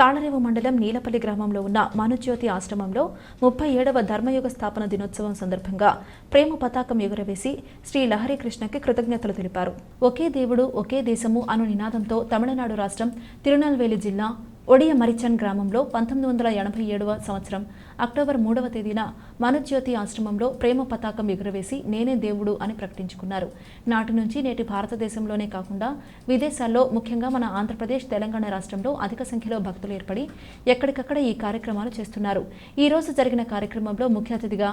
తాళరేవు మండలం నీలపల్లి గ్రామంలో ఉన్న మనుజ్యోతి ఆశ్రమంలో ముప్పై ఏడవ ధర్మయుగ స్థాపన దినోత్సవం సందర్భంగా ప్రేమ పతాకం ఎగురవేసి శ్రీ లహరి కృష్ణకి కృతజ్ఞతలు తెలిపారు. ఒకే దేవుడు ఒకే దేశము అను నినాదంతో తమిళనాడు రాష్ట్రం తిరునల్వేలి జిల్లా ఒడియ మరిచన్ గ్రామంలో పంతొమ్మిది వందల ఎనభై ఏడవ సంవత్సరం అక్టోబర్ మూడవ తేదీన మనజ్యోతి ఆశ్రమంలో ప్రేమ పతాకం ఎగురవేసి నేనే దేవుడు అని ప్రకటించుకున్నారు. నాటి నుంచి నేటి భారతదేశంలోనే కాకుండా విదేశాల్లో ముఖ్యంగా మన ఆంధ్రప్రదేశ్ తెలంగాణ రాష్ట్రంలో అధిక సంఖ్యలో భక్తులు ఏర్పడి ఎక్కడికక్కడ ఈ కార్యక్రమాలు చేస్తున్నారు. ఈ రోజు జరిగిన కార్యక్రమంలో ముఖ్య అతిథిగా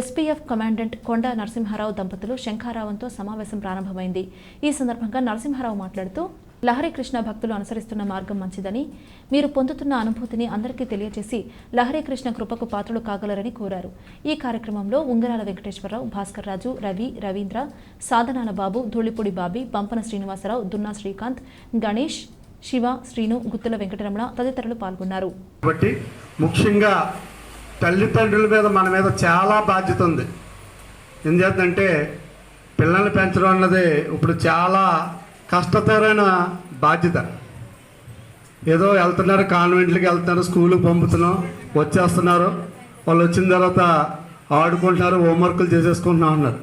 ఎస్పీఎఫ్ కమాండెంట్ కొండ నరసింహారావు దంపతులు శంఖారావంతో సమావేశం ప్రారంభమైంది. ఈ సందర్భంగా నరసింహారావు మాట్లాడుతూ లహరి కృష్ణ భక్తులు అనుసరిస్తున్న మార్గం మంచిదని మీరు పొందుతున్న అనుభూతిని అందరికీ తెలియజేసి లహరి కృష్ణ కృపకు పాత్రలు కాగలరని కోరారు. ఈ కార్యక్రమంలో ఉంగరాల వెంకటేశ్వరరావు భాస్కర్ రాజు రవి రవీంద్ర సాధనాల బాబు ధూళిపూడి బాబీ పంపన శ్రీనివాసరావు దున్నా శ్రీకాంత్ గణేష్ శివ శ్రీను గుత్తుల వెంకటరమణ తదితరులు పాల్గొన్నారు. కాబట్టి ముఖ్యంగా తల్లిదండ్రుల మీద మన మీద చాలా బాధ్యత ఉంది. ఏం చేద్దంటే పిల్లల్ని పెంచడం అన్నది ఇప్పుడు చాలా కష్టతరమైన బాధ్యత. ఏదో వెళ్తున్నారు కాన్వెంట్లకి వెళ్తున్నారు స్కూల్కి పంపుతున్నాం వచ్చేస్తున్నారు. వాళ్ళు వచ్చిన తర్వాత ఆడుకుంటున్నారు హోంవర్క్లు చేసేసుకుంటున్నాం అన్నారు.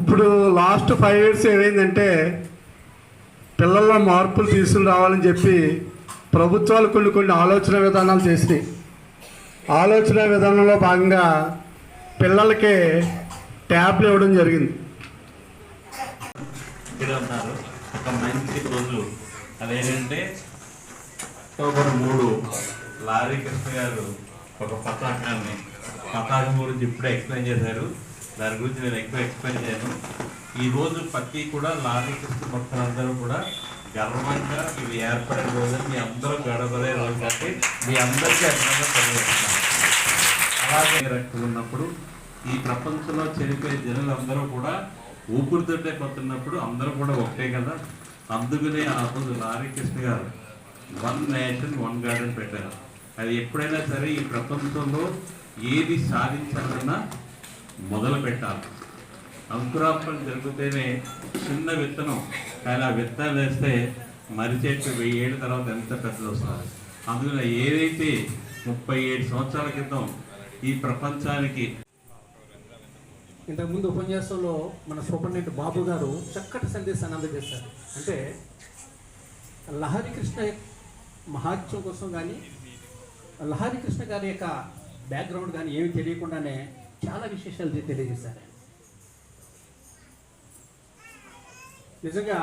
ఇప్పుడు లాస్ట్ ఫైవ్ ఇయర్స్ ఏమైందంటే పిల్లల్లో మార్పులు తీసుకుని రావాలని చెప్పి ప్రభుత్వాలు కొన్ని కొన్ని ఆలోచన విధానాలు చేసినాయి. ఆలోచన విధానంలో భాగంగా పిల్లలకి ట్యాబ్లు ఇవ్వడం జరిగింది. ఉన్నారు. ఒక మంచి రోజు. అదేంటంటే అక్టోబర్ మూడు లారీ కృష్ణ గారు ఒక పతాకాన్ని పతాకం గురించి ఇప్పుడే ఎక్స్ప్లెయిన్ చేశారు. దాని గురించి నేను ఎక్కువ ఎక్స్ప్లెయిన్ చేయను. ఈరోజు ప్రతి కూడా లారీ కృష్ణ భక్తులందరూ కూడా గర్వంగా ఇవి ఏర్పడిన రోజు. మీ అందరూ గడపలే రోజు కాబట్టి మీ అందరికీ అభినందన తెలియజేస్తున్నాను. అలాగే రక్తులు ఉన్నప్పుడు ఈ ప్రపంచంలో చనిపోయే జనులందరూ కూడా ఊపిరితోటే పోతున్నప్పుడు అందరూ కూడా ఒకటే కదా? అందుకనే ఆ రోజు లారీ కృష్ణ గారు వన్ నేషన్ వన్ గార్డెన్ పెట్టారు. అది ఎప్పుడైనా సరే ఈ ప్రపంచంలో ఏది సాధించాలన్నా మొదలు పెట్టాలి. అంకురార్పణ జరిగితేనే చిన్న విత్తనం కానీ ఆ విత్తనం వేస్తే మరి చెట్టు వెయ్యి ఏళ్ళ తర్వాత ఎంత పెద్దది వస్తుంది? అందువల్ల ఏదైతే ముప్పై ఏడు సంవత్సరాల క్రితం ఈ ప్రపంచానికి ఇంతకుముందు ఉపన్యాసంలో మన సూపరింటెండెంట్ బాబు గారు చక్కటి సందేశాన్ని అందజేశారు. అంటే లహరి కృష్ణ మహాత్యం కోసం కానీ లహరి కృష్ణ గారి యొక్క బ్యాక్గ్రౌండ్ కానీ ఏమి తెలియకుండానే చాలా విశేషాలు తెలియజేశారు. నిజంగా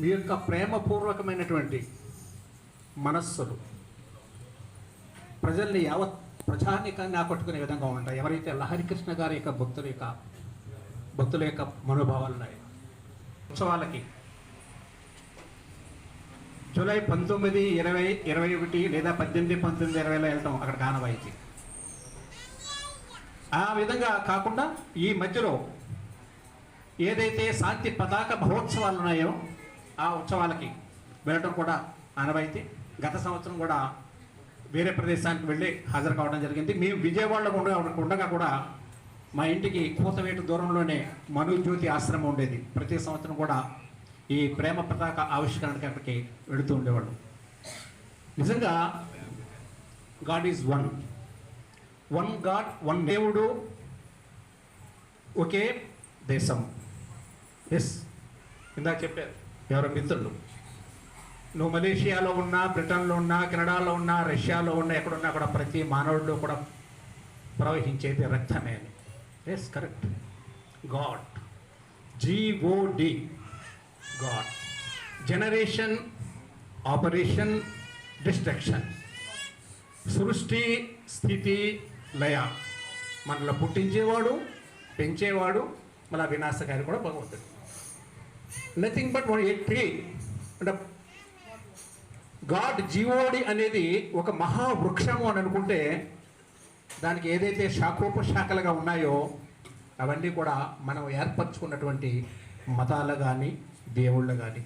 మీ యొక్క ప్రేమపూర్వకమైనటువంటి మనస్సులు ప్రజల్ని యావత్ ప్రజానికాన్ని ఆకట్టుకునే విధంగా ఉంటాయి. ఎవరైతే లహరి కృష్ణ గారి యొక్క భక్తుల యొక్క భక్తుల యొక్క మనోభావాలు ఉన్నాయి ఉత్సవాలకి జూలై పంతొమ్మిది ఇరవై ఇరవై ఒకటి లేదా పద్దెనిమిది పంతొమ్మిది ఇరవైలో వెళ్తాం అక్కడ గానవాయికి. ఆ విధంగా కాకుండా ఈ మధ్యలో ఏదైతే శాంతి పతాక మహోత్సవాలు ఉన్నాయో ఆ ఉత్సవాలకి వెళ్ళటం కూడా ఆనవాయితీ. గత సంవత్సరం కూడా వేరే ప్రదేశానికి వెళ్ళి హాజరు కావడం జరిగింది. మేము విజయవాడలో ఉండ ఉండగా కూడా మా ఇంటికి కూతవేటు దూరంలోనే మనుజ్యోతి ఆశ్రమం ఉండేది. ప్రతి సంవత్సరం కూడా ఈ ప్రేమ పతాక ఆవిష్కరణకి అక్కడికి వెళుతూ ఉండేవాళ్ళు. నిజంగా God is one. One God one దేవుడు ఒకే దేశం. ఎస్. ఇందాక చెప్పారు. ఎవరో మిత్రులు. నువ్వు మలేషియాలో ఉన్నా బ్రిటన్లో ఉన్నా కెనడాలో ఉన్నా రష్యాలో ఉన్నా ఎక్కడున్నా కూడా ప్రతి మానవుడిలో కూడా ప్రవహించేది రక్తమే అని. Yes correct God G O D God generation operation destruction సృష్టి స్థితి లయ. మనలో పుట్టించేవాడు పెంచేవాడు మళ్ళీ వినాశకారి కూడా భగవంతుడు nothing but one a tree అంటే గాడ్ జీవోడి అనేది ఒక మహావృక్షము అని అనుకుంటే దానికి ఏదైతే శాఖోపశాఖలుగా ఉన్నాయో అవన్నీ కూడా మనం ఏర్పరచుకున్నటువంటి మతాలు కానీ దేవుళ్ళు కానీ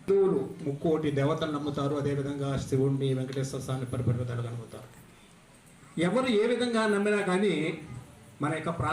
హిందువులు ముక్కోటి దేవతలు నమ్ముతారు అదేవిధంగా శివుణ్ణి వెంకటేశ్వర స్వామి పరిపర్వతాలు నమ్ముతారు ఎవరు ఏ విధంగా నమ్మినా కానీ మన యొక్క ప్రా